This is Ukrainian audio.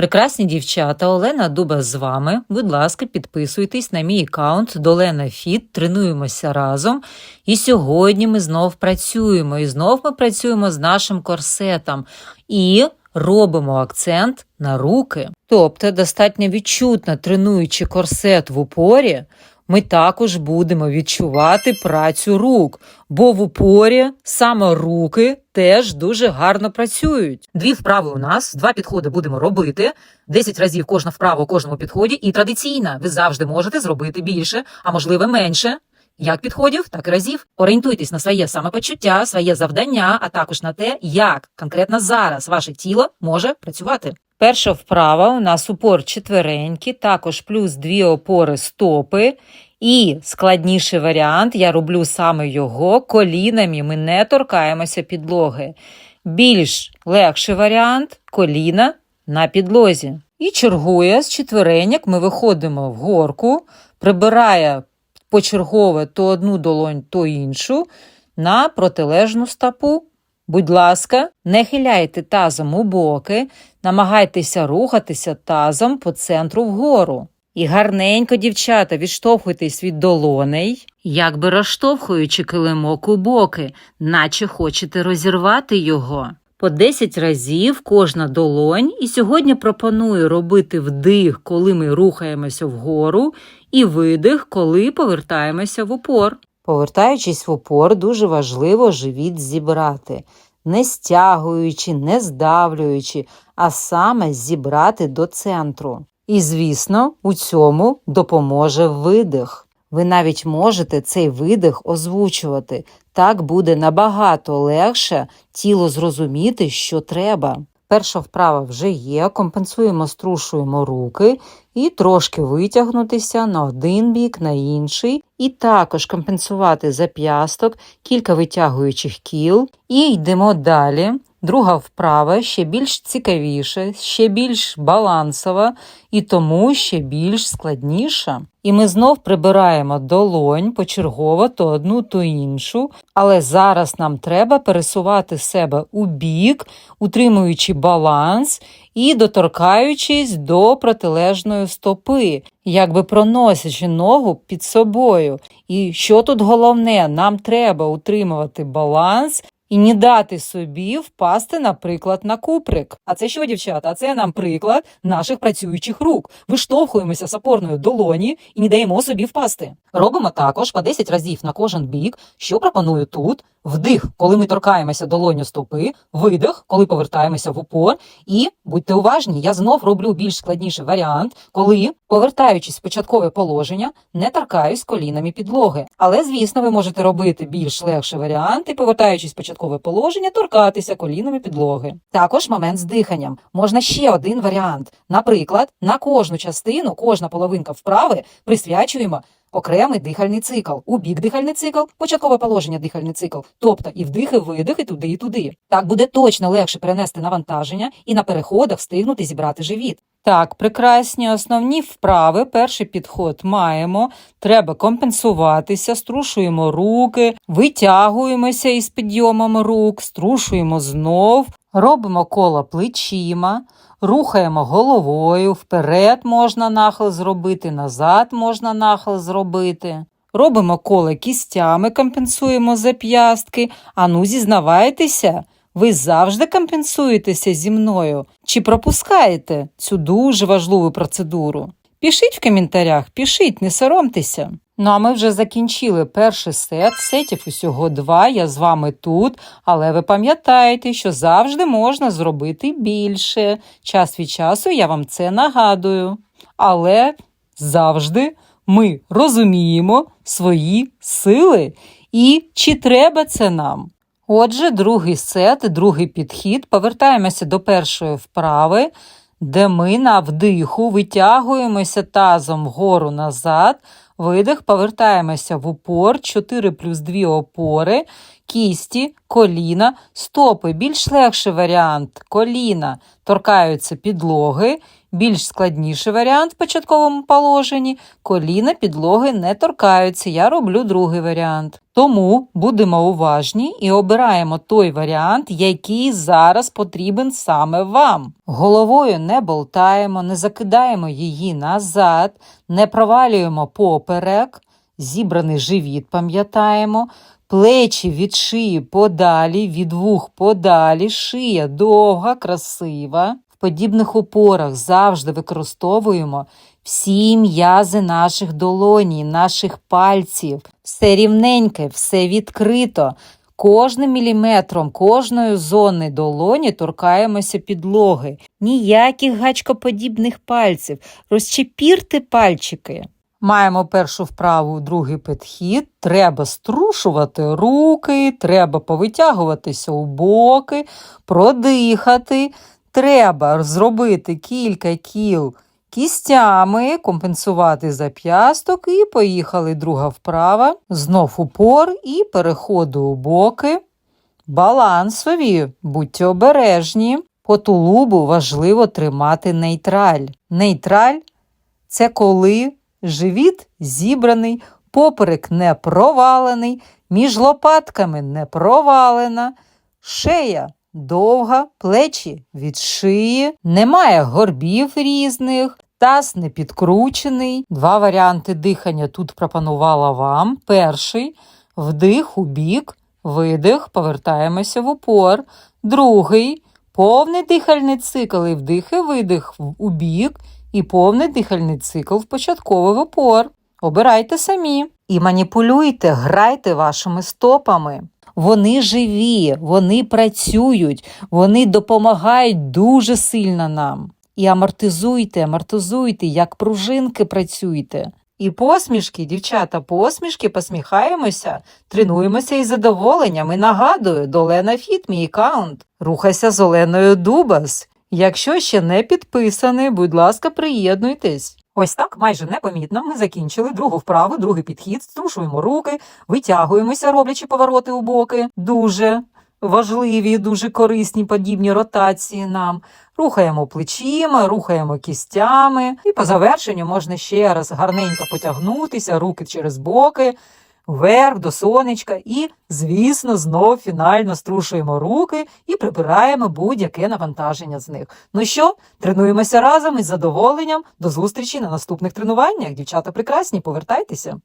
Прекрасні дівчата, Олена Дуба з вами. Будь ласка, підписуйтесь на мій аккаунт Долена Фіт, тренуємося разом. І сьогодні ми знов працюємо. І знов ми працюємо з нашим корсетом і робимо акцент на руки. Тобто, достатньо відчутно тренуючи корсет в упорі, ми також будемо відчувати працю рук, бо в упорі саме руки теж дуже гарно працюють. Дві вправи у нас, два підходи будемо робити. 10 разів кожна вправа у кожному підході, і традиційна. Ви завжди можете зробити більше, а можливо менше. Як підходів, так і разів. Орієнтуйтесь на своє самопочуття, своє завдання, а також на те, як конкретно зараз ваше тіло може працювати. Перша вправа у нас упор четверенький, також плюс дві опори стопи. І складніший варіант, я роблю саме його колінами, ми не торкаємося підлоги. Більш легший варіант коліна на підлозі. І чергує з четвереньок, ми виходимо в горку, прибирає почергове то одну долонь, то іншу на протилежну стопу. Будь ласка, не хиляйте тазом у боки, намагайтеся рухатися тазом по центру вгору. І гарненько, дівчата, відштовхуйтесь від долоней, якби розштовхуючи килимок у боки, наче хочете розірвати його. По 10 разів кожна долонь, і сьогодні пропоную робити вдих, коли ми рухаємося вгору, і видих, коли повертаємося в упор. Повертаючись в упор, дуже важливо живіт зібрати, не стягуючи, не здавлюючи, а саме зібрати до центру. І, звісно, у цьому допоможе видих. Ви навіть можете цей видих озвучувати. Так буде набагато легше тіло зрозуміти, що треба. Перша вправа вже є, компенсуємо, струшуємо руки і трошки витягнутися на один бік, на інший, і також компенсувати зап'ясток, кілька витягуючих кіл, і йдемо далі. Друга вправа ще більш цікавіша, ще більш балансова і тому ще більш складніша. І ми знов прибираємо долонь почергово то одну, то іншу, але зараз нам треба пересувати себе у бік, утримуючи баланс і доторкаючись до протилежної стопи, якби проносячи ногу під собою. І що тут головне, нам треба утримувати баланс і не дати собі впасти, наприклад, на куприк. А це що, дівчата? Це нам приклад наших працюючих рук. Виштовхуємося з опорної долоні і не даємо собі впасти. Робимо також по 10 разів на кожен бік, що пропоную тут. Вдих, коли ми торкаємося долоню стопи, видих, коли повертаємося в упор. І будьте уважні, я знов роблю більш складніший варіант, коли, повертаючись в початкове положення, не торкаюсь колінами підлоги. Але, звісно, ви можете робити більш легший варіант і, повертаючись в початкове положення, торкатися колінами підлоги. Також момент з диханням. Можна ще один варіант. Наприклад, на кожну частину, кожна половинка вправи присвячуємо. Окремий дихальний цикл, у бік дихальний цикл, початкове положення дихальний цикл, тобто і вдих, і видих, і туди, і туди. Так буде точно легше перенести навантаження і на переходах встигнути зібрати живіт. Так, прекрасні основні вправи. Перший підход маємо. Треба компенсуватися, струшуємо руки, витягуємося із підйомом рук, струшуємо знов, робимо коло плечима. Рухаємо головою, вперед можна нахил зробити, назад можна нахил зробити. Робимо коло кістями, компенсуємо зап'ястки. Ану, зізнавайтеся, ви завжди компенсуєтеся зі мною чи пропускаєте цю дуже важливу процедуру? Пишіть в коментарях, пишіть, не соромтеся. Ну а ми вже закінчили перший сет, сетів усього два. Я з вами тут, але ви пам'ятаєте, що завжди можна зробити більше. Час від часу я вам це нагадую. Але завжди ми розуміємо свої сили і чи треба це нам. Отже, другий сет, другий підхід. Повертаємося до першої вправи, де ми на вдиху витягуємося тазом вгору назад. Видих, повертаємося в упор, 4 плюс 2 опори, кісті, коліна, стопи. Більш легший варіант коліна торкаються підлоги, Більш складніший варіант в початковому положенні коліна підлоги не торкаються. Я роблю другий варіант. Тому будемо уважні і обираємо той варіант, який зараз потрібен саме вам. Головою не болтаємо, не закидаємо її назад, не провалюємо поперек, зібраний живіт пам'ятаємо, плечі від шиї подалі, від вух подалі, шия довга, красива. В подібних опорах завжди використовуємо всі м'язи наших долоні, наших пальців. Все рівненьке, все відкрито. Кожним міліметром кожної зони долоні торкаємося підлоги. Ніяких гачкоподібних пальців. Розчепірте пальчики. Маємо першу вправу, другий підхід. Треба струшувати руки, треба повитягуватися у боки, продихати. Треба зробити кілька кіл кістями, компенсувати зап'ясток і поїхали друга вправа. Знов упор і переходу у боки. Балансові, будьте обережні. По тулубу важливо тримати нейтраль. Нейтраль це коли живіт зібраний, поперек не провалений, між лопатками не провалена, шея довга, плечі від шиї, немає горбів різних, таз не підкручений. Два варіанти дихання тут пропонувала вам. Перший вдих у бік, видих, повертаємося в упор. Другий повний дихальний цикл і вдих і видих у бік, і повний дихальний цикл в початковий упор. Обирайте самі і маніпулюйте, грайте вашими стопами. Вони живі, вони працюють, вони допомагають дуже сильно нам. І амортизуйте, амортизуйте, як пружинки працюйте. І посмішки, дівчата, посмішки, посміхаємося, тренуємося із задоволенням. І нагадую, Долена Фіт, мій аккаунт. Рухайся з Оленою Дубас. Якщо ще не підписаний, будь ласка, приєднуйтесь. Ось так майже непомітно ми закінчили другу вправу, другий підхід, струшуємо руки, витягуємося, роблячи повороти у боки. Дуже важливі, дуже корисні подібні ротації нам. Рухаємо плечима, рухаємо кістями, і по завершенню можна ще раз гарненько потягнутися, руки через боки, вверх до сонечка, і, звісно, знов фінально струшуємо руки і прибираємо будь-яке навантаження з них. Ну що, тренуємося разом із задоволенням. До зустрічі на наступних тренуваннях. Дівчата прекрасні, повертайтеся.